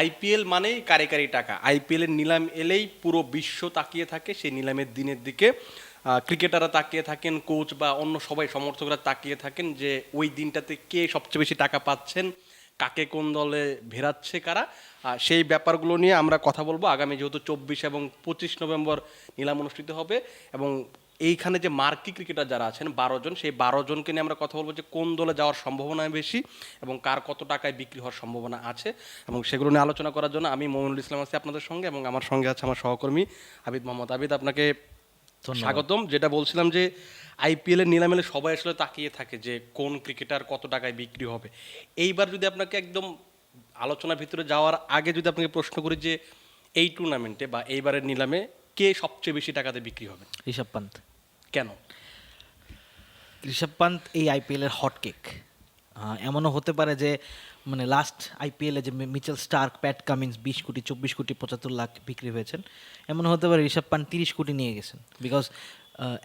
IPL মানেই কারি কারি টাকা। IPL এর নিলাম এলেই পুরো বিশ্ব তাকিয়ে থাকে, সেই নিলামের দিনের দিকে ক্রিকেটাররা তাকিয়ে থাকেন কোচ বা অন্য সবাই সমর্থকরা তাকিয়ে থাকেন যে ওই দিনটাতে কে সবচেয়ে বেশি টাকা পাচ্ছেন, কাকে কোন দলে ভেরাচ্ছে কারা। সেই ব্যাপারগুলো নিয়ে আমরা কথা বলব। আগামী যেহেতু চব্বিশ এবং পঁচিশ নভেম্বর নিলাম অনুষ্ঠিত হবে এবং এইখানে যে মার্কি ক্রিকেটার যারা আছেন বারো জন সেই বারো জনকে নিয়ে আমরা কথা বলব যে কোন দলে যাওয়ার সম্ভাবনা বেশি এবং কার কত টাকায় বিক্রি হওয়ার সম্ভাবনা আছে এবং সেগুলো নিয়ে আলোচনা করার জন্য আমি মোমিনুল ইসলাম আছি আপনাদের সঙ্গে এবং আমার সঙ্গে আছে আমার সহকর্মী আবিদ মোহাম্মদ। আবিদ আপনাকে স্বাগতম। যেটা বলছিলাম যে আইপিএল এর নিলামেলে সবাই আসলে তাকিয়ে থাকে যে কোন ক্রিকেটার কত টাকায় বিক্রি হবে। এইবার যদি আপনাকে একদম আলোচনার ভিতরে যাওয়ার আগে যদি আপনাকে প্রশ্ন করি যে এই টুর্নামেন্টে বা এইবারের নিলামে কে সবচেয়ে বেশি টাকাতে বিক্রি হবে? ঋষভ পান্ত। কেন? ঋষভ পান্ত এই আইপিএলের হট কেক এমনও হতে পারে যে মানে লাস্ট আইপিএলে যে মিচেল স্টার্ক, প্যাট কামিন্স বিশ কোটি, চব্বিশ কোটি, পঁচাত্তর লাখ বিক্রি হয়েছেন। এমন হতে পারে ঋষভ পান্ত তিরিশ কোটি নিয়ে গেছেন। বিকজ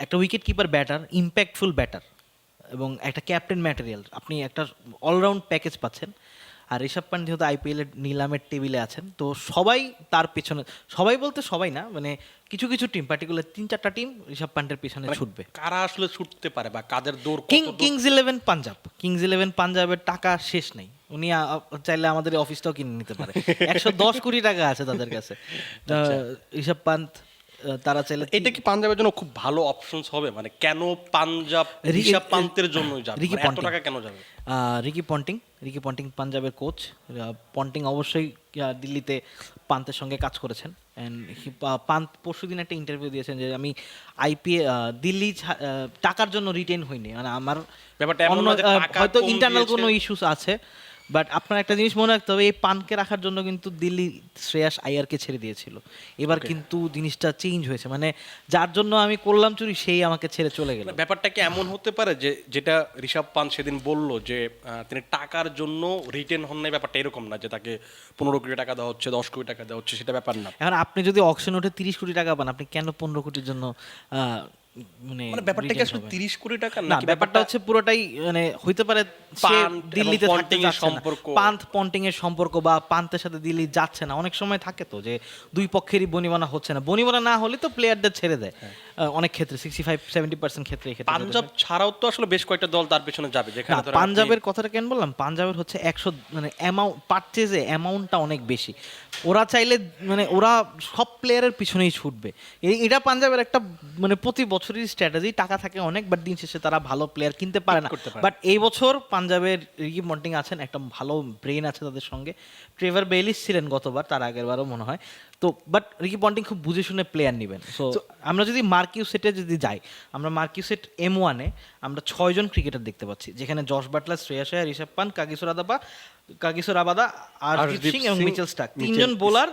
একটা wicket keeper batter impactful batter এবং একটা ক্যাপ্টেন ম্যাটেরিয়াল আপনি একটা অলরাউন্ড প্যাকেজ পাচ্ছেন। আর ঋষভ পান্ত যেহেতু আইপিএলের নিলামের টেবিলে আছেন তো সবাই তার পেছনে সবাই বলতে সবাই না মানে কিছু কিছু টিম পার্টিকুলার তিন চারটা টিম ঋষভ পান্তের পেছনে ছুটবে। কারা আসলে ছুটতে পারে বা কাদের দৌড় king Kings eleven Punjab Kings eleven পাঞ্জাবের টাকা শেষ নেই। উনি চাইলে আমাদের অফিসটাও কিনে নিতে পারে। একশো দশ কোটি টাকা আছে তাদের কাছে। আচ্ছা। ঋষভ পান্ত আহ, তারা চাইলে এটা কি পাঞ্জাবের জন্য খুব ভালো অপশনস হবে? মানে কেন পাঞ্জাব ঋষভ পান্তের জন্য যাবে? রিকি মানে এত পন্টিং। টাকা কেন যাবে? Ricky Ponting. রিকি পন্টিং পাঞ্জাবের কোচ পন্টিং অবশ্যই দিল্লিতে পান্তের সঙ্গে কাজ করেছেন। অ্যান্ড পান্ত পরশু দিন একটা ইন্টারভিউ দিয়েছেন যে আমি আইপিএ দিল্লি টাকার জন্য রিটেন হইনি। মানে আমার ব্যাপারটা হয়তো ইন্টারনাল কোনো ইস্যুস আছে। বাট আপনার একটা জিনিস মনে রাখতে হবে এই পানকে রাখার জন্য কিন্তু দিল্লি শ্রেয়াস আয়ারকে ছেড়ে দিয়েছিল। এবার কিন্তু জিনিসটা চেঞ্জ হয়েছে। মানে যার জন্য আমি করলাম চুরি সেই আমাকে ছেড়ে চলে গেল। ব্যাপারটা কি এমন হতে পারে যে যেটা ঋষভ পান সেদিন বলল যে তিনি টাকার জন্য রিটেন হন নাই ব্যাপারটা এরকম না যে তাকে পনেরো কোটি টাকা দেওয়া হচ্ছে দশ কোটি টাকা দেওয়া হচ্ছে সেটা ব্যাপার না। এখন আপনি যদি অকশন উঠে তিরিশ কোটি টাকা পান আপনি কেন পনেরো কোটির জন্য আহ, মানে মানে ব্যাপারটা আসলে তিরিশ কোটি টাকা না ব্যাপারটা হচ্ছে পুরোটাই মানে হইতে পারে দিল্লিতে থাকতে পন্টিং এর সম্পর্ক। পন্টিং এর সম্পর্ক বা পান্তের সাথে দিল্লি যাচ্ছে না। অনেক সময় থাকে তো যে দুই পক্ষেরই বনিবনা হচ্ছে না। বনিবনা না হলে তো প্লেয়ারদের ছেড়ে দেয়। অনেক ক্ষেত্রে সিক্সটি ফাইভ সেভেন্টি পার্সেন্ট ক্ষেত্রে পাঞ্জাব ছাড়াও তো আসলে বেশ কয়েকটা দল তার পেছনে যাবে। যেখানে পাঞ্জাবের কথাটা কেন বললাম? পাঞ্জাবের হচ্ছে একশো মানে অ্যামাউন্ট পারচেজে অ্যামাউন্টটা অনেক বেশি। ওরা চাইলে মানে ওরা সব প্লেয়ারের পিছনেই ছুটবে। এটা পাঞ্জাবের একটা মানে প্রতি বছরই স্ট্র্যাটেজি টাকা থাকে অনেক বাট দিন শেষে তারা ভালো প্লেয়ার কিনতে পারে না। বাট এই বছর পাঞ্জাবের রিকি মন্টিং আছেন একটা ভালো ব্রেন আছে তাদের সঙ্গে। ট্রেভার বেলিস ছিলেন গতবার তার আগের বারও মনে হয়। তো বাট রিকি পন্টিং খুব বুঝে শুনে প্লেয়ার নেবেন। সো আমরা যদি মার্কিউ সেটে যদি যাই আমরা মার্কিউ সেট এম ওয়ানে আমরা ছয়জন ক্রিকেটার দেখতে পাচ্ছি যেখানে জশ বাটলার শ্রেয়া আয়ার ঋষভ পান কাগিসোর আদাবা কাগিসোর আবাদা আরদীপ সিং এবং মিচেল মিচেল তিনজন বোলার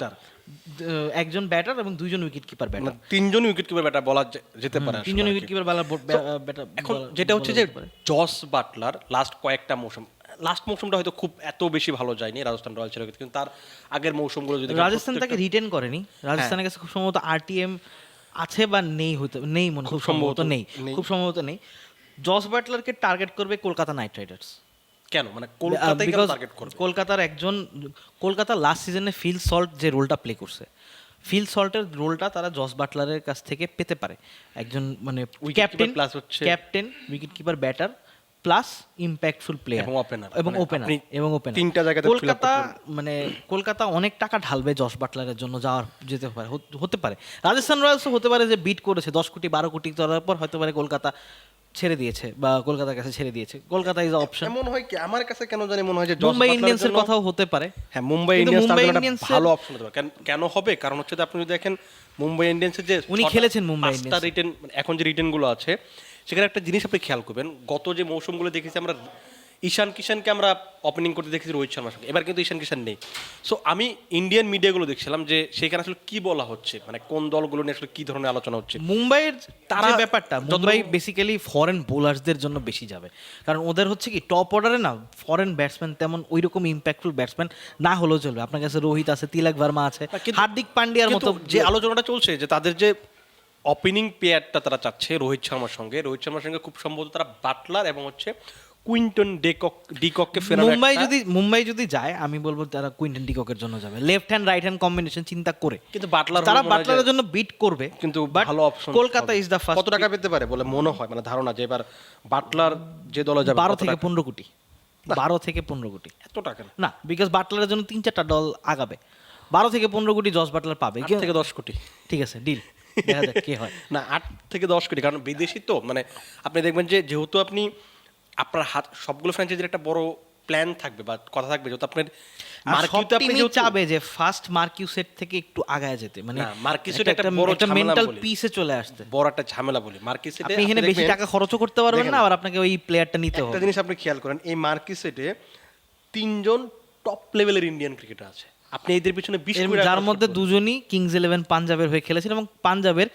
একজন ব্যাটার এবং দুইজন উইকেট কিপার ব্যাটার তিনজন উইকেট কিপার ব্যাটার বলা যেতে পারে তিনজন উইকেট কিপার কিপার ব্যাটার এখন যেটা হচ্ছে যে জস বাটলার লাস্ট কয়েকটা মৌসুম লাস্ট মৌসুমটা হয়তো খুব এত বেশি ভালো যায়নি রাজস্থান রয়্যালসের ক্ষেত্রে কিন্তু তার আগের মৌসুমগুলো যদি রাজস্থান তাকে রিটেন করেনি। রাজস্থানের কাছে খুব সম্ভবত আরটিএম আছে বা নেই হয়তো নেই মনে খুব সম্ভবত নেই। খুব সম্ভবত নেই। জস বাটলারকে টার্গেট করবে কলকাতা নাইট রাইডার্স কেন? মানে কলকাতায় কেন টার্গেট করবে? কলকাতার একজন কলকাতা লাস্ট সিজনে ফিল সল্ট যে রোলটা প্লে করছে ফিল সল্টের রোলটা তারা জস বাটলারের কাছ থেকে পেতে পারে। একজন মানে ক্যাপ্টেন plus হচ্ছে- captain wicket keeper batter plus impactful player এবং opener। এবং মানে ওপেনার এবং ওপেনার তিনটা জায়গাতে কলকাতা মানে কলকাতা অনেক টাকা ঢালবে জস বাটলারের জন্য যাওয়ার যেতে পারে হতে পারে। রাজস্থান রয়্যালসও হতে পারে যে বিট করেছে দশ কোটি বারো কোটি করার পর হতে পারে কলকাতা ছেড়ে দিয়েছে বা কলকাতার কাছে ছেড়ে দিয়েছে। কলকাতা ইজ অপশন এমন হয় কি আমার কাছে কেন জানি মনে হয় যে মুম্বাই ইন্ডিয়ান্সের কথাও হতে পারে। হ্যাঁ মুম্বাই ইন্ডিয়ান্স তার জন্য ভালো অপশন হতে পারে। কেন- হবে? কারণ হচ্ছে আপনি যদি দেখেন মুম্বাই ইন্ডিয়ান্সের যে উনি খেলেছেন মুম্বাই ইন্ডিয়ান্সে। রিটেন এখন যে রিটেনগুলো আছে সেখানে একটা জিনিস আপনি খেয়াল করবেন গত যে মৌসুমগুলো দেখেছি আমরা ঈশান কিষানকে আমরা ওপেনিং করতে দেখেছি রোহিত শর্মার সঙ্গে। এবার কিন্তু ঈশান কিষান নেই। সো আমি ইন্ডিয়ান মিডিয়াগুলো দেখছিলাম যে সেখানে আসলে কি বলা হচ্ছে মানে কোন দলগুলো নিয়ে আসলে কি ধরনের আলোচনা হচ্ছে। মুম্বাইয়ের তারা ব্যাপারটা মুম্বাই বেসিক্যালি ফরেন বোলারসদের জন্য বেশি যাবে। কারণ ওদের হচ্ছে কি টপ অর্ডারে না ফরেন ব্যাটসম্যান তেমন ওই রকম ইম্প্যাক্টফুল ব্যাটসম্যান না হলেও চলবে। আপনার কাছে রোহিত আছে তিলক ভার্মা আছে কিন্তু- হার্দিক পান্ডিয়ার মতো যে আলোচনাটা চলছে যে তাদের যে ওপেনিং পেয়ারটা তারা চাচ্ছে রোহিত শর্মার সঙ্গে। রোহিত শর্মার সঙ্গে খুব সম্ভবত তারা বাটলার এবং হচ্ছে কুইন্টন ডেকক ডিকককে ফেরানো মুম্বাই যদি মুম্বাই যদি যায় আমি বলব তারা কুইন্টন ডিককের জন্য যাবে। Left hand right hand combination চিন্তা করে। কিন্তু বাটলার তারা বাটলারের জন্য বিট করবে কিন্তু ভালো option Kolkata is the first কত টাকা পেতে পারে বলে মনে হয়? মানে ধারণা যে এবার বাটলার যে দলে যাবে বারো কত থেকে টাকা? পনেরো কোটি। বারো থেকে পনেরো কোটি। এত টাকা না। বিকজ বাটলারের জন্য তিন চারটা দল আগাবে। বারো থেকে পনেরো কোটি জস বাটলার পাবে। কেউ- থেকে দশ কোটি। ঠিক আছে ডিল দেখা যাক কে হয়। না আট থেকে দশ কোটি কারণ বিদেশি তো মানে আপনি দেখবেন যে যেহেতু আপনি আপনার হাত সবগুলো ফ্র্যাঞ্চাইজির একটা বড় প্ল্যান থাকবে বা কথা থাকবে যেহেতু আপনার মার্কিউতে আপনি টিমই চাবে যে ফার্স্ট মার্কিউ সেট থেকে একটু আগায় যেতে মানে না, মার্কিউ সেট একটা বড় ঝামেলা মেন্টাল বলি। পিসে চলে আসতে। বড় একটা ঝামেলা বলি। মার্কিসেটে আপনি এখানে বেশি টাকা খরচও করতে পারবেন না আবার আপনাকে ওই প্লেয়ারটা নিতে একটা জিনিস আপনি খেয়াল করেন এই মার্কিসেটে তিনজন টপ লেভেলের ইন্ডিয়ান ক্রিকেটার আছে। আপনি এদের পিছনে যার মধ্যে দুজনই কিংস ইলেভেন পাঞ্জাবের হয়ে খেলেছেন এবং পাঞ্জাবের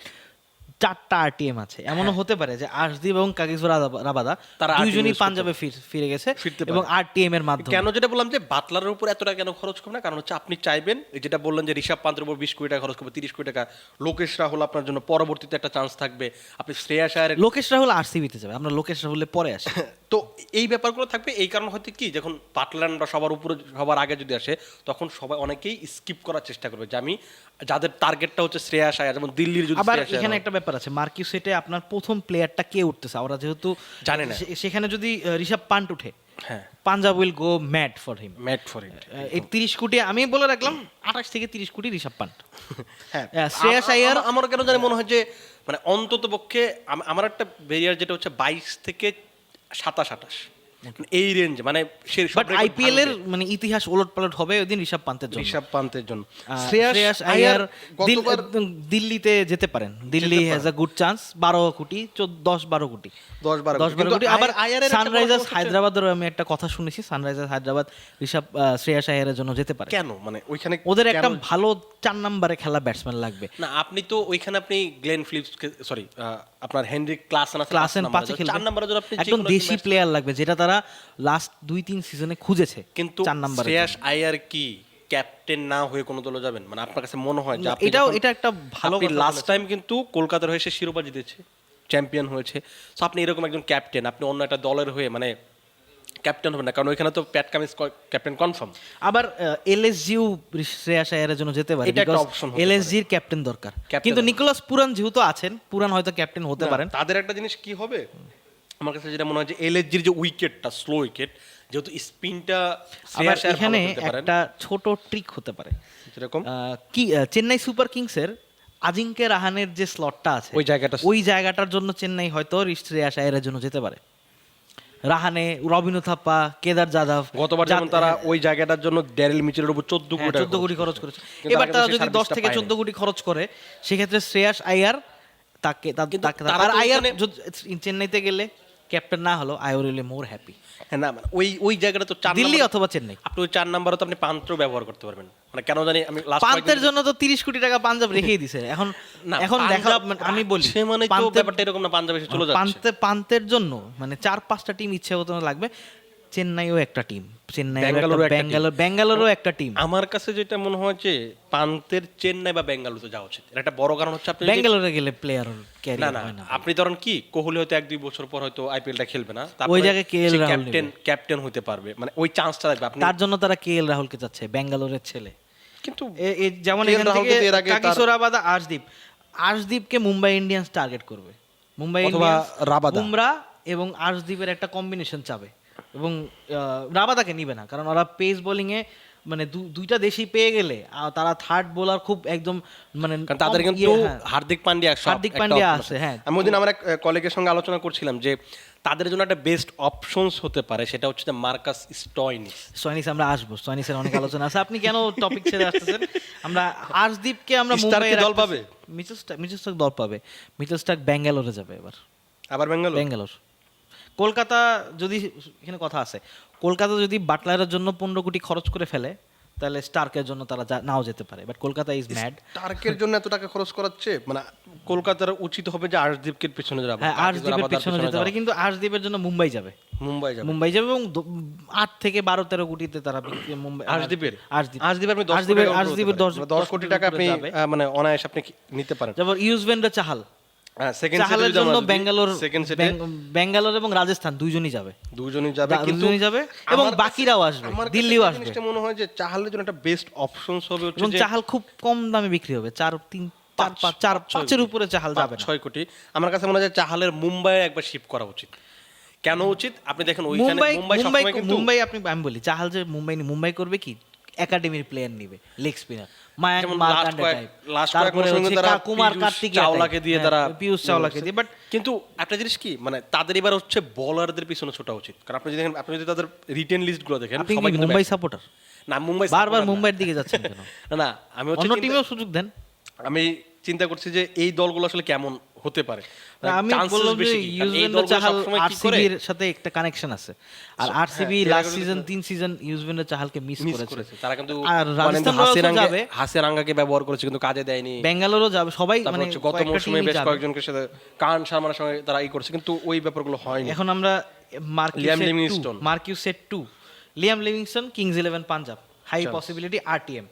চারটা আরটিএম আছে। এমনও হতে পারে যে আশদীপ এবং কাগিজবর রাবাদা তারা RTM দুইজনই পাঞ্জাবে ফিরে গেছে এবং আরটিএম এর মাধ্যমে। কেন যেটা বললাম যে বাটলারের উপর এত টাকা কেন খরচ করবে না? কারণ হচ্ছে আপনি চাইবেন যেটা বললেন যে ঋষভ পান্তের উপর বিশ কোটি টাকা খরচ করবে তিরিশ কোটি টাকা। লোকেশ রাহুল আপনার জন্য পরবর্তীতে একটা চান্স থাকবে। আপনি শ্রেয়া শায়ারের লোকেশ রাহুল আর আরসিবিতে যাবে আমরা লোকেশ রাহুলের পরে আসি। তো এই ব্যাপারগুলো থাকবে এই কারণ হয়তো কি যখন পাটলান বা সবার উপরে সবার আগে যদি আসে তখন সবাই অনেকেই স্কিপ করার চেষ্টা করবে যে আমি যাদের টার্গেটটা হচ্ছে শ্রেয়া শায়ার যেমন দিল্লির যদি আবার এখানে একটা ব্যাপার আছে মার্কিউ সেটে আপনার প্রথম প্লেয়ারটা কে উঠতেছে? আমরা যেহেতু জানে না। সেখানে যদি ঋষভ পান্ট উঠে হ্যাঁ। Punjab will go mad for him. Mad for it এই তিরিশ কোটি আমি বলে রাখলাম আঠাশ থেকে তিরিশ কোটি ঋষভ পান্ট। হ্যাঁ। শ্রেয়াস আইয়ার আমার কেন জানি মনে হয় যে মানে অন্তত পক্ষে আমার একটা বেরিয়ার যেটা হচ্ছে বাইশ থেকে সাতাশ আঠাশ। এই রেঞ্জ মানে সে আইপিএল এর মানে ইতিহাস হবে ওই দিন ঋষভ পান্তের জন্য। ঋষভ পান্তের জন্য। শ্রেয়াস একদম দিল্লিতে যেতে পারেন। Delhi has a good chance বারো কোটি দশ বারো কোটি। দশ বারো দশ বারো কোটি। আবার সানরাইজার্স হায়দ্রাবাদেরও আমি একটা কথা শুনেছি সানরাইজার্স হায়দ্রাবাদ ঋষভ শ্রেয়াস আইয়ারের জন্য যেতে পারে। কেন? মানে ওইখানে ওদের একটা ভালো চার নম্বরে খেলা ব্যাটসম্যান লাগবে। না আপনি তো ওইখানে আপনি গ্লেন ফিলিপস সরি আপনার হেনরি ক্লাসেন আছে ক্লাসেন পাঁচ খেলবে। চার নম্বরে যদি আপনি একদম দেশি প্লেয়ার লাগবে যেটা তারা লাস্ট দুই তিন সিজনে খুঁজেছে কিন্তু চার নম্বরে শ্রেয়াস আইয়ার কি ক্যাপ্টেন না হয়ে কোনো দলে যাবেন? মানে আপনার কাছে মনে হয় যে আপনি এটাও এটা একটা ভালো লাস্ট টাইম কিন্তু কলকাতার হয়ে সে শিরোপা জিতেছে চ্যাম্পিয়ন হয়েছে। সো আপনি এরকম একজন ক্যাপ্টেন আপনি অন্য একটা দলের হয়ে মানে ক্যাপ্টেন হবেন না কারণ ওইখানে তো প্যাট কামিজ ক্যাপ্টেন কনফার্ম আবার এলএসজিও শ্রেয়াস আয়ারের জন্য যেতে পারে এটা একটা হতে এলএসজির ক্যাপ্টেন দরকার। কিন্তু নিকোলাস পুরান যেহেতু আছেন পুরান হয়তো ক্যাপ্টেন হতে পারেন। তাদের একটা জিনিস কি হবে? আমার কাছে যেটা মনে হয় যে এলএসজির যে উইকেটটা স্লো উইকেট যেহেতু স্পিনটা আবার এখানে একটা ছোট ট্রিক হতে পারে। যেরকম? কি চেন্নাই সুপার কিংসের আজিঙ্কে রাহানের যে স্লটটা আছে ওই জায়গাটা ওই জায়গাটার জন্য চেন্নাই হয়তো শ্রেয়াস আয়ারের জন্য যেতে পারে। রাহানে রবীন্দ্র থাপ্পা কেদার যাদব গতবার যেমন তারা ওই জায়গাটার জন্য ড্যারেল মিচেলের উপর চোদ্দ কোটি টাকা চোদ্দ কোটি খরচ করেছে এবার তারা যদি দশ থেকে। চোদ্দ কোটি খরচ করে সেক্ষেত্রে শ্রেয়াস আইয়ার তাকে তাকে আর তো আয়ার চেন্নাইতে গেলে ক্যাপ্টেন না হলো আই উইল মোর হ্যাপি। হ্যাঁ না মানে ওই ওই জায়গাটা তো চার দিল্লি অথবা চেন্নাই। আপনি ওই চার নাম্বারও তো আপনি পান্ত্র ব্যবহার করতে পারবেন। মানে কেন জানি আমি লাস্ট পান্তের জন্য তো তিরিশ কোটি টাকা পাঞ্জাব রেখেই দিছে। এখন এখন দেখা মানে আমি বলি সে মানে তো ব্যাপারটা এরকম না পাঞ্জাব এসে চলে যাচ্ছে। পান্তে পান্তের জন্য মানে চার পাঁচটা টিম ইচ্ছে মতো লাগবে। চেন্নাইও একটা টিম চেন্নাই। ব্যাঙ্গালোর ব্যাঙ্গালোরও একটা টিম আমার কাছে যেটা মনে হয় যে পান্তের চেন্নাই বা বেঙ্গালুরুতে যাওয়া উচিত। একটা বড় কারণ হচ্ছে আপনি ব্যাঙ্গালোরে গেলে প্লেয়ার না না আপনি ধরেন কি কোহলি হয়তো এক দুই বছর পর হয়তো আইপিএলটা খেলবে না ওই জায়গায় KL রাহুল ক্যাপ্টেন ক্যাপ্টেন হতে পারবে। মানে ওই চান্সটা থাকবে আপনি তার জন্য তারা কে এল রাহুলকে চাচ্ছে ব্যাঙ্গালোরের ছেলে। কিন্তু যেমন এখান থেকে কিন্তু এর আগে তার- কাকিসোরা বাদা আর্শদীপ। আর্শদীপকে মুম্বাই ইন্ডিয়ান্স টার্গেট করবে। Mumbai Indians Rabada. বুমরা এবং আর্শদীপের একটা কম্বিনেশন চাবে। এবং আহ, রাবাদাকে নিবে না। কারণ ওরা পেস বোলিং এ মানে দুইটা দেশই পেয়ে গেলে তারা থার্ড বোলার খুব একদম মানে তাদের কিন্তু ইয়ে, হ্যাঁ। হার্দিক পান্ডিয়া হার্দিক পান্ডিয়া আছে, হ্যাঁ। আমি ওদিন আমার এক কলিগের সঙ্গে আলোচনা করছিলাম যে তাদের জন্য একটা বেস্ট অপশনস হতে পারে সেটা হচ্ছে যে মার্কাস স্টয়নিস। সয়নিস আমরা আসব সয়নিসের অনেক আলোচনা আছে। আপনি কেন টপিক ছেড়ে আসতেছেন? আমরা আর্শদীপকে আমরা স্টার মুম্বাই কি দল পাবে? মিচেল স্টার দল পাবে। মিচেল স্টার ব্যাঙ্গালোরে যাবে এবার। আবার বেঙ্গালুরু ব্যাঙ্গালোর। কলকাতা যদি এখানে কথা আছে কলকাতা যদি বাটলারের জন্য পনেরো কোটি খরচ করে ফেলে তাহলে স্টার্কের জন্য তারা নাও যেতে পারে বাট কলকাতা ইজ ম্যাড টার্কের জন্য এত টাকা খরচ করাচ্ছে মানে কলকাতার উচিত হবে যে আর্শদীপকে পেছনে যাবে। হ্যাঁ আর্শদীপের পেছনে যেতে পারে কিন্তু আর্শদীপের জন্য মুম্বাই যাবে। মুম্বাই যাবে। মুম্বাই যাবে এবং আট থেকে বারো তেরো কোটিতে তারা মুম্বাই আর্শদীপের? আর্শদীপ আর্শদীপের আপনি দশ কোটি টাকা আপনি মানে অনায়াস আপনি নিতে পারেন। যেমন ইউজভেন্দ্র চাহাল। হ্যাঁ চাহালের জন্য ব্যাঙ্গালোর সেকেন্ড সেটে ব্যাং- ব্যাঙ্গালোর এবং রাজস্থান দুইজনই যাবে। দুজনই যাবে দা- যাবে এবং বাকিরাও আসবে, দিল্লিও আসবে। জিনিসটা মনে হয় যে চাহালের জন্য একটা বেস্ট অপশনস হবে হচ্ছে এবং চাহাল খুব কম দামে বিক্রি হবে চার তিন চার পাঁচ- চার পাঁচের উপরে চাহাল যাবে ছয় কোটি। আমার কাছে মনে হয় চাহালের মুম্বাই একবার শিফট করা উচিত। কেন উচিত? আপনি দেখেন ওইখানে মুম্বাই মুম্বাই মুম্বাই মুম্বাই আপনি আমি বলি চাহাল যে মুম্বাই মুম্বাই করবে কি? একাডেমির প্লেয়ার নিবে leg spinner Mayank Markande type তারপরে হচ্ছে তারা কা- কুমার পীযূষ কার্তিক চাওলাকে দিয়ে তারা পিয়ুষ চাওলাকে দিয়ে বাট কিন্তু একটা জিনিস কি মানে তাদের এবার হচ্ছে বলারদের পিছনে ছোটা উচিত। কারণ আপনি যদি দেখেন আপনি যদি তাদের রিটেন দেখেন সবাই মুম্বাই batsman। সাপোর্টার না মুম্বাই বারবার মুম্বাইয়ের দিকে যাচ্ছেন কেন? না না আমি অন্য টিমেও সুযোগ দেন। আমি চিন্তা করছি যে এই দলগুলো আসলে কেমন হতে পারে। আমি বললাম যে দলগুলো চাহাল আরসিবির সাথে একটা কানেকশন আছে। আর আরসিবি হ্যাঁ, লাস্ট সিজন কিন্তু- তিন সিজন ইউজভেন্দ্র চাহালকে মিস করেছে। তারা কিন্তু আর মানে রাজস্থান আঙ্গে যাবে। হাসির আঙ্গাকে ব্যবহার করেছে কিন্তু কাজে দেয়নি। বেঙ্গালোরও যাবে। সবাই মানে গত মৌসুমে বেশ যাবে। কয়েকজনের সাথে কান শর্মার সঙ্গে তারা ই করছে কিন্তু ওই ব্যাপারগুলো হয়নি। এখন আমরা Liam Livingstone. Marquee set two Liam Livingstone Kings Eleven Punjab high possibility RTM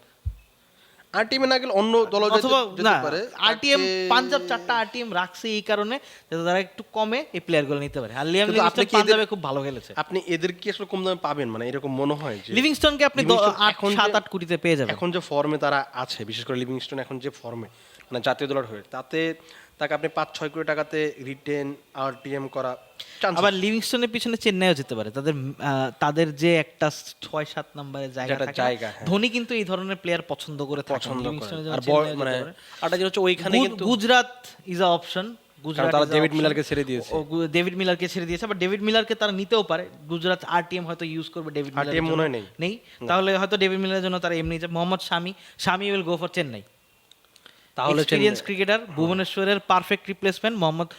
আর টিমে না গেলে অন্য দল যেতে পারে। আরটিএম পাঞ্জাব চারটা আরটিএম রাখছে এই কারণে যাতে তারা একটু কমে এই প্লেয়ারগুলো নিতে পারে। আর লিয়াম আপনি পাঞ্জাবে খুব ভালো খেলেছে। আপনি এদের কি আসলে কম দামে পাবেন? মানে এরকম মনে হয় যে লিভিংস্টনকে আপনি দ- লিভিংস্টোন আট এখন যে- সাত আট কোটিতে পেয়ে যাবেন। এখন যে ফর্মে তারা আছে বিশেষ করে লিভিংস্টন এখন যে ফর্মে মানে জাতীয় দলের হয়ে তাতে তাকে আপনি পাঁচ ছয় কোটি টাকাতে রিটেন আর টিএম করা আবার লিভিংস্টনের পিছনে চেন্নাইও যেতে পারে তাদের তাদের যে একটা ছয় সাত নম্বরের জায়গা জায়গা, হ্যাঁ। ধোনি কিন্তু এই ধরনের প্লেয়ার পছন্দ করে। পছন্দ করে মানে জিনিস হচ্ছে ওইখানে কিন্তু Gujarat is a option Gujarat তারা ডেভিড. মিলারকে ছেড়ে দিয়েছে। ও, ডেভিড মিলারকে ছেড়ে দিয়েছে বাট ডেভিড মিলারকে তারা নিতেও পারে গুজরাট আরটিএম হয়তো ইউজ করবে ডেভিড মনে নেই। নেই তাহলে হয়তো ডেভিড মিলারের জন্য তারা এমনি যে Mohammed Shami Shami will go for Chennai তাহলে এক্সপিরিয়েন্স ক্রিকেটার ভুবনেশ্বরের perfect replacement Mohammed ah,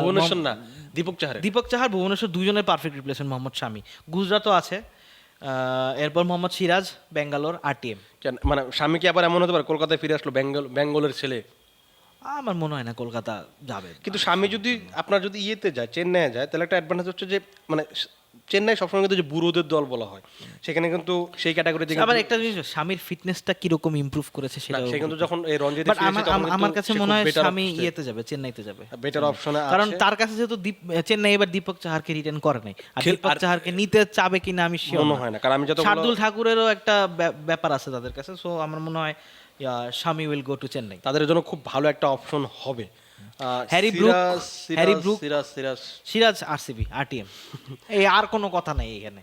Bhuvneshwar না দীপক চাহারে দীপক চাহার ভুবনেশ্বর দুজনের পারফেক্ট রিপ্লেসমেন্ট মোহাম্মদ শামি। গুজরাটও আছে এরপর মোহাম্মদ সিরাজ ব্যাঙ্গালোর আরটিএম মানে স্বামী কি আবার এমন হতে পারে কলকাতায় ফিরে আসলো বেঙ্গল বেঙ্গলের ছেলে? আমার মনে হয় না কলকাতা যাবে। কিন্তু স্বামী যদি আপনার যদি ইয়েতে যায় চেন্নাইয়ে যায় তাহলে একটা অ্যাডভান্টেজ হচ্ছে যে মানে চেন্নাই সবসময় কিন্তু যে বুড়োদের দল বলা হয়। সেখানে কিন্তু সেই ক্যাটাগরিতে আবার একটা জিনিস স্বামীর ফিটনেসটা কীরকম ইমপ্রুভ করেছে সেটা সে কিন্তু যখন এই রঞ্জিত আমার কাছে মনে হয় স্বামী ইয়েতে যাবে চেন্নাইতে যাবে। বেটার অপশনে কারণ তার কাছে যেহেতু দীপ চেন্নাই এবার দীপক চাহারকে রিটার্ন করে নাই। আর দীপক চাহারকে নিতে চাবে কিনা আমি শিওর মনে হয় না কারণ আমি যত শার্দুল ঠাকুরেরও একটা ব্যা- ব্যাপার আছে তাদের কাছে সো আমার মনে হয় স্বামী উইল গো টু চেন্নাই তাদের জন্য খুব ভালো একটা অপশন হবে। Harry Brook, Siraj, Siraj, Harry Brook. Siraj Siraj Siraj RCB RTM এই আর কোনো কথা নাই এখানে।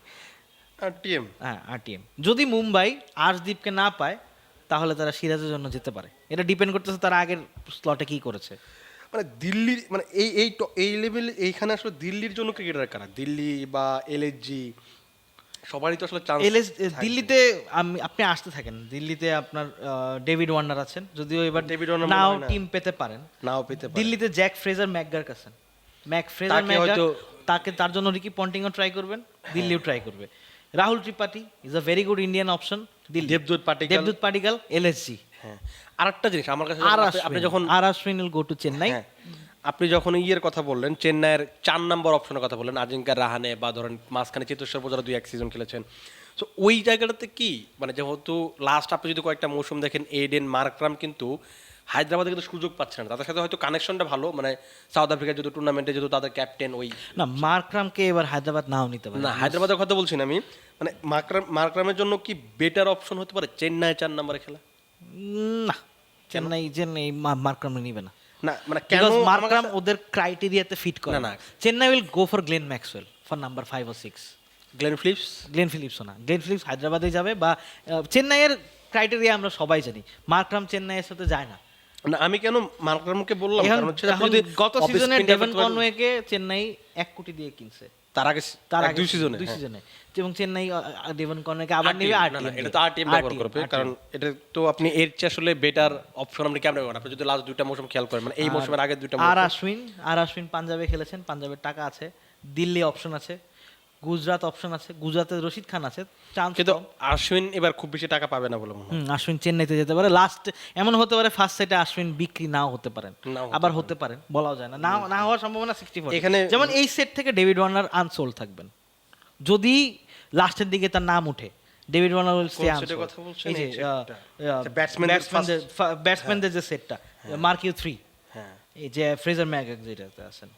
আর টিএম হ্যাঁ আরটিএম যদি মুম্বাই আর্শদীপকে না পায় তাহলে তারা সিরাজের জন্য যেতে পারে। এটা ডিপেন্ড করতেছে তারা আগের স্লটে কি করেছে। মানে দিল্লির মানে এই এই এই লেভেল এইখানে আসলে দিল্লির জন্য ক্রিকেটার কারা? দিল্লি বা এলএসজি সবারই তো আসলে চান্স এলএস দিল্লিতে আমি আপনি আসতে থাকেন। দিল্লিতে আপনার ডেভিড ওয়ার্নার আছেন। যদিও এবার ডেভিড ওয়ার্নার নাও টিম পেতে পারেন। নাও পেতে পারে দিল্লিতে জ্যাক ফ্রেজার ম্যাকগার আছেন। ম্যাক ফ্রেজার তাকে ম্যাকগার তাকে তার জন্য রিকি পন্টিংও ট্রাই করবেন দিল্লিও ট্রাই করবে। Rahul Tripathi is a very good Indian option Delhi. Debdut Padikkal. Debdut Padikkal LSG হ্যাঁ। আরেকটা জিনিস আমার কাছে আপনি- যখন আর আশ্বিন গো টু চেন্নাই হ্যাঁ, আপনি যখন ইয়ের কথা বললেন চেন্নাইয়ের চার নম্বর অপশনের কথা বললেন আজিঙ্কার রাহানে বা ধরেন মাঝখানে চেতেশ্বর পূজারা দুই এক সিজন খেলেছেন। তো ওই জায়গাটাতে কি? মানে যেহেতু লাস্ট আপনি যদি কয়েকটা মৌসুম দেখেন এডেন মার্করাম কিন্তু হায়দ্রাবাদে কিন্তু সুযোগ পাচ্ছে না। তাদের সাথে হয়তো কানেকশনটা ভালো মানে সাউথ আফ্রিকার যেহেতু টুর্নামেন্টে যেহেতু তাদের ক্যাপ্টেন ওই না মার্করামকে এবার হায়দ্রাবাদ নাও নিতে পারে। না হায়দ্রাবাদের কথা বলছি না আমি। মানে মার্করাম মার্করামের জন্য কি বেটার অপশন হতে পারে চেন্নাই চার নম্বরে খেলা? না চেন্নাই চেন্নাই মার্করাম নিবে না। না মানে কেন মার্করাম ওদের ক্রাইটেরিয়াতে ফিট করে না। Chennai will go for Glenn Maxwell for number five O six Glenn Phillips Glenn ফিলিপসও না। গ্লেন ফিলিপস হায়দ্রাবাদে যাবে বা চেন্নাইয়ের ক্রাইটেরিয়া আমরা সবাই জানি। মার্করাম চেন্নাইয়ের সাথে যায় না। না আমি কেন মার্করামকে বললাম? কারণ হচ্ছে গত সিজনে ডেভন কনওয়েকে চেন্নাই এক কোটি দিয়ে কিনছে। তার আগে তার আগে দুই সিজনে দুই হ্যাঁ। সিজনে। এবং চেন্নাই দেবন আবার নেবে আর এটা তো আর টিম ব্যবহার করবে কারণ এটা তো আপনি এর চেয়ে আসলে বেটার অপশন আপনি কেমন পাবেন আপনি যদি লাস্ট দুইটা মৌসুম খেয়াল করেন মানে এই মৌসুমের আগে দুইটা আর আশ্বিন আর আশ্বিন পাঞ্জাবে খেলেছেন পাঞ্জাবের টাকা আছে দিল্লি অপশন আছে। গুজরাট অপশন আছে গুজরাতে রশিদ খান আছে চান্স কিন্তু আশ্বিন এবার খুব বেশি টাকা পাবে না বলে মনে হয়। আশ্বিন চেন্নাইতে যেতে পারে। লাস্ট এমন হতে পারে ফার্স্ট সেটে আশ্বিন বিক্রি নাও হতে পারেন। আবার হতে পারেন বলাও যায় না। না না হওয়ার সম্ভাবনা সিক্সটি এখানে- যেমন এই সেট থেকে ডেভিড ওয়ার্নার আনসোল্ড থাকবেন। যদি লাস্টের দিকে তার নাম উঠে ডেভিড ওয়ার্নার উইল স্টে বলছেন? এই যে দের ব্যাটসম্যানদের যে সেটটা মার্কিউ থ্রি হ্যাঁ। এই যে ফ্রেজার ম্যাগ যেটাতে আছেন।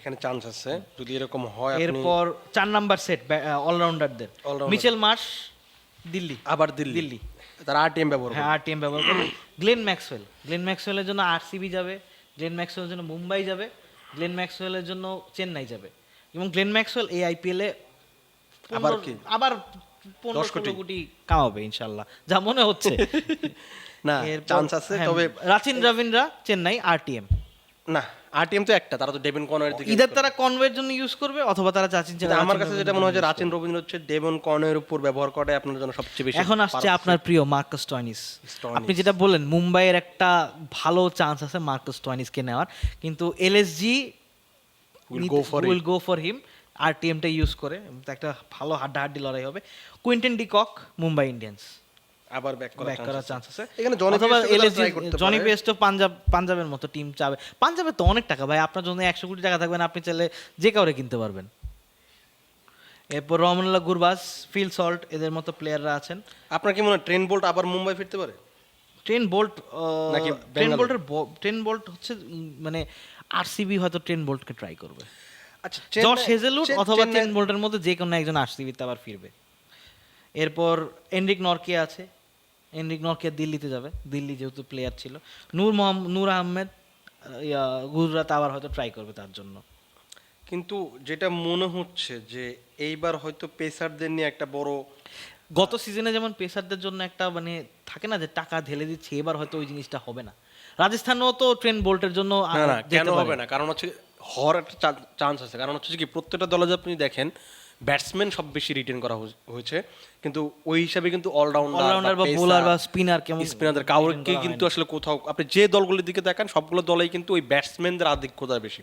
এখানে চান্স আছে। যদি এরকম হয় এরপর চার নাম্বার সেট অলরাউন্ডারদের মিচেল মার্শ দিল্লি। আবার দিল্লি। দিল্লি। তারা আরটিএম ব্যবহার হ্যাঁ আর টিম ব্যবহার করবে। গ্লেন ম্যাক্সওয়েল গ্লেন ম্যাক্সওয়েলের জন্য আরসিবি যাবে গ্লেন ম্যাক্সওয়েলের জন্য মুম্বাই যাবে গ্লেন ম্যাক্সওয়েলের জন্য চেন্নাই যাবে। এবং গ্লেন ম্যাক্সওয়েল এই আইপিএলে আবার কি? আবার পনেরো কোটি? কোটি কামাবে ইনশাল্লাহ যা মনে হচ্ছে। না চান্স আছে হ্যাঁ, তবে রাচিন রবিনরা চেন্নাই আরটিএম না আরটিএম তো একটা তারা তো ডেভেন কর্নারের দিকে ইদার তারা কনভের জন্য ইউজ করবে অথবা তারা চাচ্ছেন যে আমার কাছে যেটা মনে হয় যে রাচিন রবীন্দ্র হচ্ছে ডেভন উপর ব্যবহার আপনার জন্য সবচেয়ে বেশি এখন আসছে আপনার প্রিয় মার্কাস টয়নিস আপনি যেটা বললেন মুম্বাইয়ের একটা ভালো চান্স আছে মার্কাস টয়নিসকে নেওয়ার কিন্তু LSG Will go for will go for him আর টিএমটা ইউজ করে। একটা ভালো হাড্ডাহাড্ডি লড়াই হবে। Quinton de Kock Mumbai Indians আবার ব্যাক করার। চান্স আছে। এখানে জনি পাঞ্জাব পাঞ্জাবের মতো টিম চাবে। পাঞ্জাবে তো অনেক টাকা ভাই। আপনার জন্য একশো কোটি টাকা থাকবেন আপনি চাইলে যে কাউরে কিনতে পারবেন। এরপর রমনুল্লাহ গুরবাস ফিল সল্ট এদের মতো প্লেয়াররা আছেন। আপনার কি মনে হয় ট্রেন বোল্ট আবার মুম্বাই ফিরতে পারে? ট্রেন বোল্ট ট্রেন বোল্টের ট্রেন বোল্ট হচ্ছে মানে আরসিবি হয়তো ট্রেন বোল্টকে ট্রাই করবে। আচ্ছা চে- অথবা ট্রেন বোল্টের মধ্যে যে কোনো একজন আরসিবিতে আবার ফিরবে। এরপর এনরিক নরকে আছে। এনরিক নরকে দিল্লিতে যাবে। দিল্লি যেহেতু প্লেয়ার ছিল। নূর মোহাম্মদ নূর আহমেদ আহ, গুজরাট আবার হয়তো ট্রাই করবে তার জন্য। কিন্তু যেটা মনে হচ্ছে যে এইবার হয়তো পেসারদের নিয়ে একটা বড় গত সিজনে যেমন পেসারদের জন্য একটা মানে থাকে না যে টাকা ঢেলে দিচ্ছে এবার হয়তো ওই জিনিসটা হবে না। রাজস্থানেও তো ট্রেন বোল্টের জন্য কেন হবে না? কারণ হচ্ছে হওয়ার একটা চান্স আছে। কারণ হচ্ছে কি প্রত্যেকটা দলে যদি আপনি দেখেন ব্যাটসম্যান সব বেশি রিটেন করা হয়েছে। কিন্তু ওই হিসাবে কিন্তু অলরাউন্ডার অলরাউন্ডার বা বোলার বা স্পিনার কেমন স্পিনারদের কাউকে কিন্তু আসলে কোথাও আপনি যে দলগুলির দিকে দেখেন সবগুলো দলেই কিন্তু ওই ব্যাটসম্যানদের আধিক্যতা বেশি।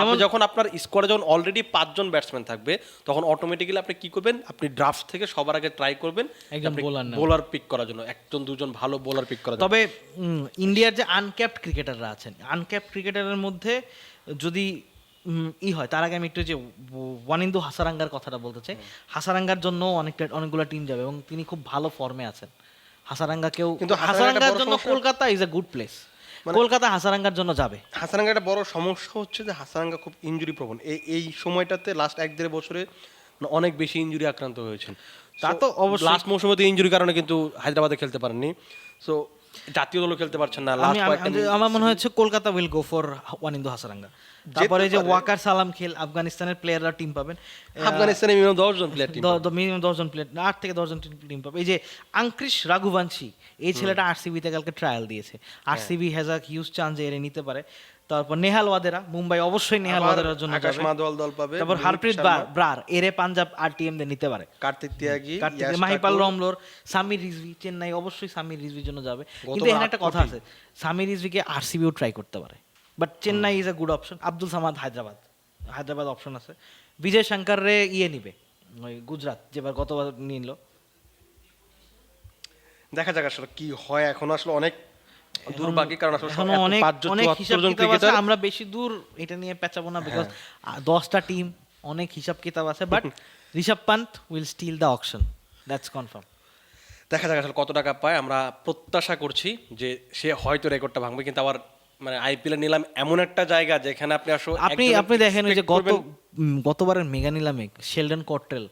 আপনি যখন আপনার স্কোয়াডে যখন অলরেডি পাঁচজন ব্যাটসম্যান থাকবে তখন অটোমেটিক্যালি আপনি কি করবেন? আপনি ড্রাফট থেকে সবার আগে ট্রাই করবেন একজন নেওয়ার। বোলার পিক করার জন্য একজন দুজন ভালো বোলার পিক করার তবে ইন্ডিয়ার যে আনক্যাপড ক্রিকেটাররা আছেন আনক্যাপড ক্রিকেটারের মধ্যে যদি ই হয়। তার আগে আমি একটু যে ওয়ানিন্দু হাসারাঙ্গার কথাটা বলতে চাই। হাসারাঙ্গার জন্য অনেকটা অনেকগুলো টিম যাবে এবং তিনি খুব ভালো ফর্মে আছেন। হাসারাঙ্গাকেও কিন্তু হাসারাঙ্গার জন্য Kolkata is a good place Kolkata হাসারাঙ্গার জন্য যাবে। হাসারাঙ্গা একটা বড় সমস্যা হচ্ছে যে হাসারাঙ্গা খুব ইঞ্জুরি প্রবণ। এই এই সময়টাতে লাস্ট এক দেড় বছরে মানে অনেক বেশি ইনজুরি আক্রান্ত হয়েছেন। তা তো অবশ্যই। লাস্ট মৌসুমে তো ইনজুরির কারণে কিন্তু হায়দ্রাবাদে খেলতে পারেননি। সো জাতীয় দলও খেলতে পারছেন না লাস্ট আমি- আমি- আমার মনে হচ্ছে Kolkata will go for Wanindu Hasaranga. তারপরে যে ওয়াকার সালাম খেল আফগানিস্তানের প্লেয়াররা টিম পাবেন। আফগানিস্তানে মিনিমাম দশজন প্লেয়ার টিম মিনিমাম দশজন প্লেয়ার আট থেকে দশজন টিম পাবে এই যে আঙ্ক্রিশ রাঘুবাঞ্শি এই ছেলেটা আরসিবিতে কালকে ট্রায়াল দিয়েছে। RCB has a huge chance এর নিতে পারে। তারপর নেহাল ওয়াদেরা মুম্বাই অবশ্যই নেহাল ওয়াদেরার জন্য আকাশ মাদওয়াল দল পাবে তারপর হারপ্রীত বার- ব্রার এরে পাঞ্জাব আরটিএম দের নিতে পারে। কার্তিক তিয়াগি কার্তিক মাহিপাল। রমলোর সামির রিজভি চেন্নাই অবশ্যই সামির রিজভির জন্য যাবে। কিন্তু এখানে একটা কথা আছে সামির রিজভিকে আরসিবিও ট্রাই করতে পারে। But Chennai is a good option Abdul Samad Hyderabad Hyderabad option আছে। বিজয় শঙ্কর রে ইয়ে নিবে ওই গুজরাট যেবার গতবার নিল। দেখা যাক আসলে কি হয়। এখন আসলে অনেক দুর্ভাগ্য কারণ আসলে অনেক অনেক হিসাব কিতাব আছে আমরা বেশি দূর এটা নিয়ে পেঁচাবো না বিকজ দশটা টিম অনেক হিসাব কিতাব আছে but Rishabh Pant will steal the auction that's confirm দেখা যাক আসলে কত টাকা পায় আমরা প্রত্যাশা করছি যে সে হয়তো রেকর্ডটা ভাঙবে কিন্তু আবার মানে আইপিএল নিলাম এমন একটা জায়গা যেখানে আপনি আসলে আপনি আপনি দেখেন যে গত গতবারের মেগা নিলামে শেলডন কট্রেল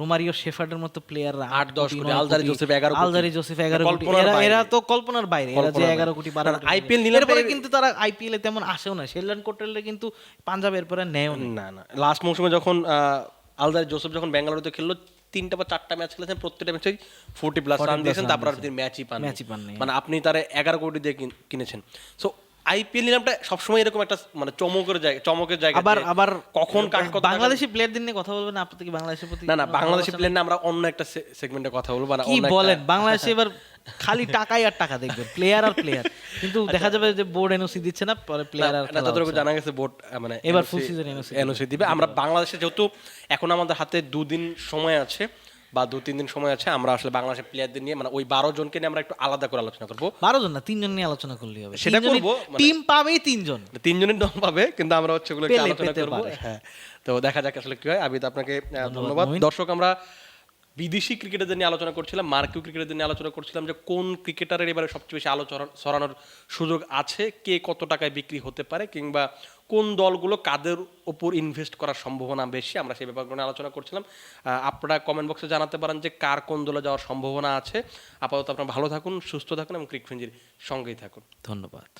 রোমারিও শেফার্ডের মতো প্লেয়াররা আট, দশ কোটি, আলজারি জোসেফ এগারো আলজারি জোসেফ এগারো কোটি। এরা এরা তো কল্পনার বাইরে। এরা যে এগারো কোটি বারো না, না, কোটি IPL নিলামটা এরপরে এর- কিন্তু তারা আইপিএল তেমন আসেও না। শেলডন কট্রেলে কিন্তু পাঞ্জাব এরপরে নেয়ও না। না লাস্ট মৌসুমে যখন আলদার জোসেফ যখন বেঙ্গালুরুতে খেললো তিনটা বা চারটা ম্যাচ খেলেছেন প্রত্যেকটা ম্যাচে ফোর্টি প্লাস রান দিয়েছেন তারপর। তিনি ম্যাচই পান ম্যাচই পাননি, মানে আপনি তার এগারো কোটি দিয়ে কিনেছেন। সো আইপিএল নিলামটা সবসময় এরকম একটা মানে চমকের জায়গা চমকের জায়গা আবার আবার কখন কার টাকা- বাংলাদেশি প্লেয়ারদের নিয়ে কথা বলবেন আপনি কি বাংলাদেশের প্রতি না না বাংলাদেশি প্লেয়ার না আমরা অন্য একটা সেগমেন্টে কথা বলব না কি বলেন বাংলাদেশে এবার খালি টাকাই আর টাকা দেখবে প্লেয়ার আর প্লেয়ার কিন্তু দেখা যাবে যে বোর্ড এনওসি দিচ্ছে না পরে প্লেয়ার আর না, যতটুকু জানা গেছে বোর্ড মানে এবার full season NOC এনওসি দিবে। আমরা বাংলাদেশে যেহেতু এখন আমাদের হাতে দুদিন সময় আছে বা দু তিন দিন সময় আছে আমরা আসলে বাংলাদেশের প্লেয়ারদের নিয়ে মানে ওই বারো জনকে নিয়ে আমরা একটু আলাদা করে আলোচনা করব। বারো জন না তিনজন নিয়ে আলোচনা করলেই হবে। সেটা করব, মানে- টিম পাবেই তিনজন। তিনজনের নাম পাবে কিন্তু আমরা হচ্ছে ওগুলো আলোচনা করব। হ্যাঁ তো দেখা যাক আসলে কি হয়। আবিদ আপনাকে ধন্যবাদ দর্শক আমরা বিদেশি ক্রিকেটারদের নিয়ে আলোচনা করছিলাম মার্কিউ ক্রিকেটারদের নিয়ে আলোচনা করছিলাম যে কোন ক্রিকেটারের এবারে সবচেয়ে বেশি আলোচনা ছড়ানোর সুযোগ আছে কে কত টাকায় বিক্রি হতে পারে কিংবা কোন দলগুলো কাদের ওপর ইনভেস্ট করার সম্ভাবনা বেশি, আমরা সেই ব্যাপারগুলো নিয়ে আলোচনা করছিলাম। আপনারা কমেন্ট বক্সে জানাতে পারেন যে কার কোন দলে যাওয়ার সম্ভাবনা আছে। আপাতত আপনারা ভালো থাকুন, সুস্থ থাকুন এবং ক্রিকফেঞ্জির সঙ্গেই থাকুন। ধন্যবাদ।